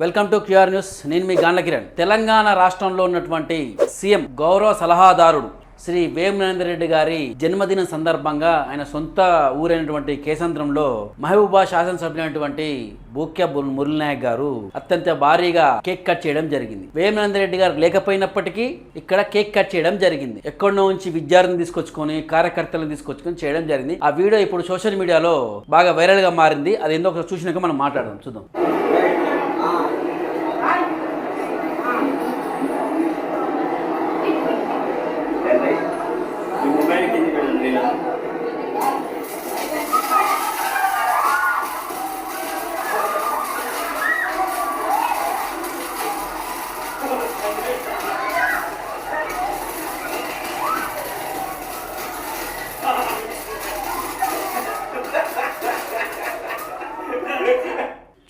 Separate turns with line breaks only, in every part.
Welcome to QR news. నేను మీ గాండ్ల కిరణ్. తెలంగాణ రాష్ట్రంలో ఉన్నటువంటి సీఎం గౌరవ సలహాదారుడు శ్రీ వేమనేంద్ర రెడ్డి గారి జన్మదిన సందర్భంగా ఆయన సొంత ఊరైనటువంటి కేసంద్రంలో మహబూబా శాసనసభ్యులైనటువంటి బూక్య బుల్- మురళినాయక్ గారు అత్యంత భారీగా కేక్ కట్ చేయడం జరిగింది. వేమనేంద్ర రెడ్డి గారు లేకపోయినప్పటికీ ఇక్కడ కేక్ కట్ చేయడం జరిగింది. ఎక్కడో నుంచి విద్యార్థిని తీసుకొచ్చుకొని కార్యకర్తలను తీసుకొచ్చుకొని చేయడం జరిగింది. ఆ వీడియో ఇప్పుడు సోషల్ మీడియాలో బాగా వైరల్గా మారింది. అది ఎందుకు చూసినాక మనం మాట్లాడదాం. చూద్దాం.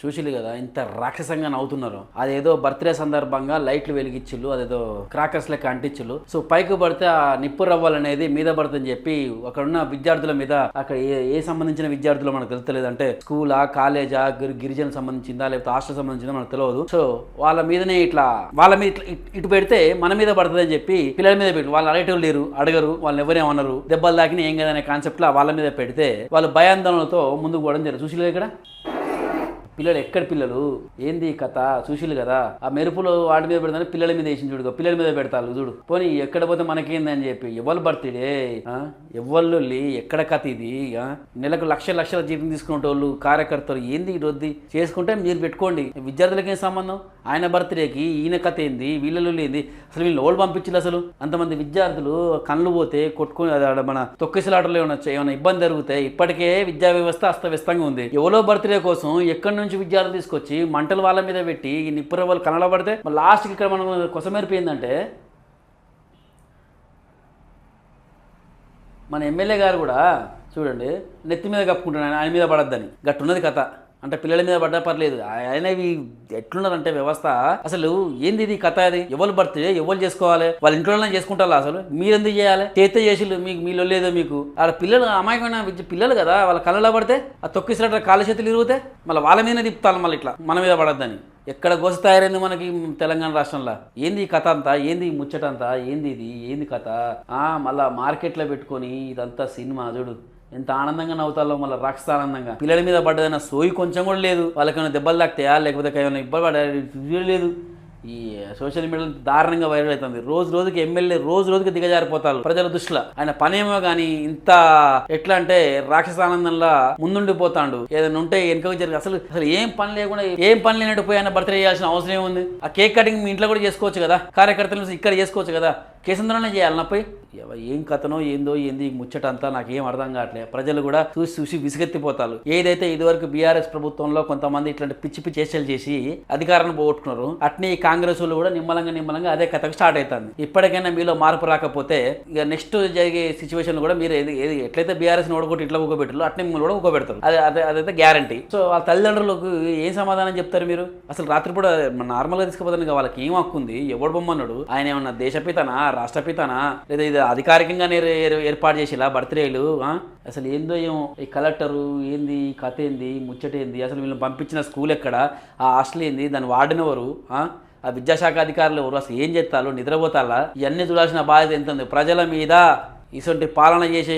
చూసిలు కదా ఇంత రాక్షసంగా నవ్వుతున్నారు అదేదో బర్త్డే సందర్భంగా లైట్లు వెలిగించిల్లు అదేదో క్రాకర్స్ లెక్క అంటించులు సో పైకి పడితే ఆ నిప్పు రవ్వలు అనేది మీద పడుతుందని చెప్పి అక్కడ ఉన్న విద్యార్థుల మీద అక్కడ ఏ ఏ సంబంధించిన విద్యార్థులు మనకు తెలుస్తలేదు. అంటే స్కూలా కాలేజా గిరి- గిరిజన సంబంధించిందా లేకపోతే హాస్టల్ సంబంధించిందా మనకు తెలియదు సో వాళ్ళ మీదనే ఇట్లా వాళ్ళ మీద ఇట్లా ఇటు పెడితే మన మీద పడుతుందని చెప్పి పిల్లల మీద పెట్టి. వాళ్ళు అడగటం లేరు అడగరు వాళ్ళని ఎవరేమన్నారు దెబ్బలు తాకిన ఏం కదనే కాన్సెప్ట్ వాళ్ళ మీద పెడితే వాళ్ళు భయాందోళనలతో ముందుకు పోవడం జరిగింది చూసిలేదు ఇక్కడ? పిల్లలు ఎక్కడ పిల్లలు? ఏంది కథ? చూసిలు కదా? ఆ మెరుపులు వాటి మీద పెడతాను పిల్లల మీద వేసి చూడు పిల్లల మీద పెడతారు చూడు. పోనీ ఎక్కడ పోతే మనకేంది అని చెప్పి ఎవరు బర్త్డే? ఎవరు ఎక్కడ కథ ఇది? నెలకు లక్ష లక్షల జీతం తీసుకునే వాళ్ళు కార్యకర్తలు ఏంది రొద్ది? చేసుకుంటే మీరు పెట్టుకోండి. విద్యార్థులకేం ఏం సంబంధం? ఆయన బర్త్డేకి ఈయన కథ ఏంది? వీళ్ళలో ఏంది అసలు వీళ్ళు ఓళ్ళు పంపించారు అసలు? అంతమంది విద్యార్థులు కళ్ళు పోతే కొట్టుకొని ఆడ మన తొక్కిసలాటలో ఏమైనా ఏమైనా ఇబ్బంది జరుగుతాయి ఇప్పటికే విద్యా వ్యవస్థ అస్తవ్యస్తంగా ఉంది. ఎవరో బర్త్డే కోసం ఎక్కడి నుంచి విద్యార్థులు తీసుకొచ్చి మంటలు వాళ్ళ మీద పెట్టి ఈ నిప్పురవ్వలు కనలబడితే లాస్ట్కి ఇక్కడ మనం కొసమేరిపోయిందంటే మన ఎమ్మెల్యే గారు కూడా చూడండి నెత్తి మీద కప్పుకుంటాను ఆయన మీద పడద్దని. గట్టున్నది కథ. అంటే పిల్లల మీద పడ్డా పర్లేదు. ఆయన ఎట్లున్నారంటే వ్యవస్థ అసలు ఏంది ఇది కథ అది? ఎవరు బర్త్డే? ఎవరు చేసుకోవాలి? వాళ్ళ ఇంట్లోనే చేసుకుంటారా అసలు? మీరు ఎందుకు చేయాలి? చేస్తే చేసిళ్ళు మీకు మీలో లేదో మీకు. వాళ్ళ పిల్లలు అమాయకమైన పిల్లలు కదా వాళ్ళ కళ్ళలో పడితే ఆ తొక్కిసినట్టు కాళ్ళ చేతులు ఇరిగితే మళ్ళీ వాళ్ళ మీద తిప్పుతారు మళ్ళీ ఇట్లా. మన మీద పడద్దని. ఎక్కడ గోస తయారైంది మనకి తెలంగాణ రాష్ట్రంలో? ఏంది ఈ కథ అంతా? ఏంది ఈ ముచ్చట అంతా ఏంది ఇది? ఏంది కథ? ఆ మళ్ళా మార్కెట్లో పెట్టుకొని ఇదంతా సినిమా చూడు. ఎంత ఆనందంగా నవ్వుతాలో మళ్ళీ రక్ష ఆనందంగా పిల్లల మీద పడ్డదైనా సోయి కొంచెం కూడా లేదు. వాళ్ళకైనా దెబ్బలు తాకుతాయా లేకపోతే ఏమైనా ఇబ్బంది పడ్డా లేదు. ఈ సోషల్ మీడియా దారుణంగా వైరల్ అవుతుంది. రోజు రోజుకి ఎమ్మెల్యే రోజు రోజుకి దిగజారిపోతారు ప్రజల దృష్టిలో. ఆయన పనేమో కానీ ఇంత ఎట్లా అంటే రాక్షస ఆనందంలో ముందుండిపోతాడు. ఏదైనా ఉంటే వెనుక జరిగి అసలు అసలు ఏం పని లేకుండా ఏం పని లేనట్టు పోయి ఆయన బర్త్డే చేయాల్సిన అవసరం ఏముంది? ఆ కేక్ కటింగ్ మీ ఇంట్లో కూడా చేసుకోవచ్చు కదా? కార్యకర్తలు ఇక్కడ చేసుకోవచ్చు కదా? కేసంద్రంలోనే చేయాలి నా పోయి ఏం కథనో ఏందో ఏంది ముచ్చట అంతా నాకు ఏం అర్థం కావట్లేదు. ప్రజలు కూడా చూసి చూసి విసిగెత్తిపోతారు. ఏదైతే ఇదివరకు బీఆర్ఎస్ ప్రభుత్వంలో కొంతమంది ఇట్లాంటి పిచ్చి పిచ్చి చేష్టలు చేసి అధికారాన్ని పోగొట్టుకున్నారు అట్నే ఈ కాంగ్రెస్ వాళ్ళు కూడా నిమ్మలంగా నిమ్మలంగా అదే కథకు స్టార్ట్ అవుతుంది ఇప్పటికైనా మీలో మార్పు రాకపోతే ఇక నెక్స్ట్ జరిగే సిచ్యువేషన్ కూడా మీరు ఏది ఏది ఎట్లయితే బీఆర్ఎస్ ఓడగొట్టి ఇట్లా ఊకబెట్టారు అట్నే మిమ్మల్ని కూడా ఊకబెడతారు. అది అదే అదైతే గ్యారంటీ సో వాళ్ళ తల్లిదండ్రులకు ఏం సమాధానం చెప్తారు మీరు? అసలు రాత్రిపూట నార్మల్గా తీసుకుపోతాను వాళ్ళకి ఏం హక్కు ఉంది ఎవడు బొమ్మన్నాడు? ఆయన ఏమన్నా దేశపితనా? రాష్ట్రపితనా? లేదా ఇది అధికారికంగా నేరు- ఏర్పాటు చేసేలా బర్త్డేలు ఆ? అసలు ఏందో ఏమో ఈ కలెక్టరు ఏంది కథ ఏంది ముచ్చట ఏంది? అసలు వీళ్ళని పంపించిన స్కూల్ ఎక్కడ? ఆ హాస్టల్ ఏంది? దాన్ని వాడినవారు ఆ? ఆ విద్యాశాఖ అధికారులు ఎవరు? అసలు ఏం చేస్తారు నిద్రపోతారా ఇవన్నీ చూడాల్సిన బాధ్యత ఎంత ఉంది ప్రజల మీద ఇటువంటి పాలన చేసే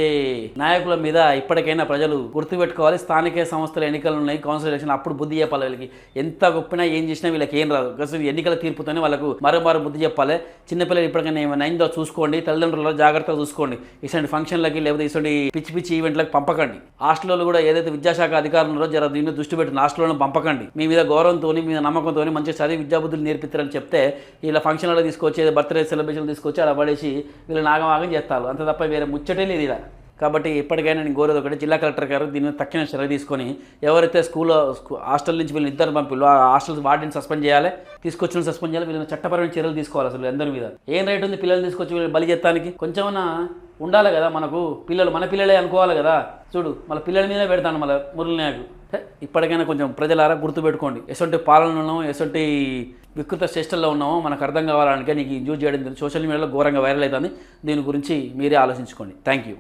నాయకుల మీద ఇప్పటికైనా ప్రజలు గుర్తుపెట్టుకోవాలి. స్థానిక సంస్థల ఎన్నికలు ఉన్నాయి. కౌన్సిల్ ఎలక్షన్ అప్పుడు బుద్ధి చెప్పాలి వీళ్ళకి. ఎంత గొప్పినా ఏం చేసినా వీళ్ళకి ఏం రాదు. అసలు ఎన్నికల తీర్పుతోనే వాళ్ళకు మరో మరో బుద్ధి చెప్పాలి. చిన్నపిల్లలు ఇప్పటికైనా ఏమైనా అయిందో చూసుకోండి. తల్లిదండ్రులు జాగ్రత్తగా చూసుకోండి. ఇటువంటి ఫంక్షన్లకి లేకపోతే ఇటువంటి పిచ్చి పిచ్చి ఈవెంట్లకు పంపకండి. హాస్టల్లో కూడా ఏదైతే విద్యాశాఖ అధికారులు ఉన్నారో జర దీన్ని దృష్టి పెట్టి హాస్టల్లో పంపకండి. మీ మీద గౌరవంతో మీ మీద నమ్మకంతో మంచి చదివి విద్యాబుద్ధులు నేర్పిస్తారని చెప్తే ఇలా ఫంక్షన్లలో తీసుకొచ్చి బర్త్డే సెలబ్రేషన్ తీసుకొచ్చి అలా పడేసి వీళ్ళు నాగమాగం చేస్తారు. అంత తప్ప వేరే ముచ్చటే లేదు ఇలా. కాబట్టి ఇప్పటికైనా నేను కోరేది ఒకటి జిల్లా కలెక్టర్ గారు దీని మీద తక్షణ చర్య తీసుకొని ఎవరైతే స్కూల్లో హాస్టల్ నుంచి వీళ్ళని ఇద్దరు పంపిలో ఆ హాస్టల్ వార్డెన్ సస్పెండ్ చేయాలి తీసుకొచ్చిన సస్పెండ్ చేయాలి వీళ్ళని చట్టపరమైన చర్యలు తీసుకోవాలి అసలు అందరి మీద. ఏం రైట్ ఉంది పిల్లల్ని తీసుకొచ్చి వీళ్ళు బలి చేస్తానికి? కొంచెమన్నా ఉండాలి కదా మనకు. పిల్లలు మన పిల్లలే అనుకోవాలి కదా. చూడు మళ్ళీ పిల్లల మీదే పెడతాను మళ్ళీ మురళి నాయకు ఇప్పటికైనా కొంచెం ప్రజలారా గుర్తుపెట్టుకోండి. ఎసొంటి పాలనలో ఎసొంటి వికృత చేష్టల్లో ఉన్నామో మనకు అర్థం కావాలంటే నీకు యూజ్ చేయడం సోషల్ మీడియాలో ఘోరంగా వైరల్ అవుతుంది. దీని గురించి మీరే ఆలోచించుకోండి. Thank you.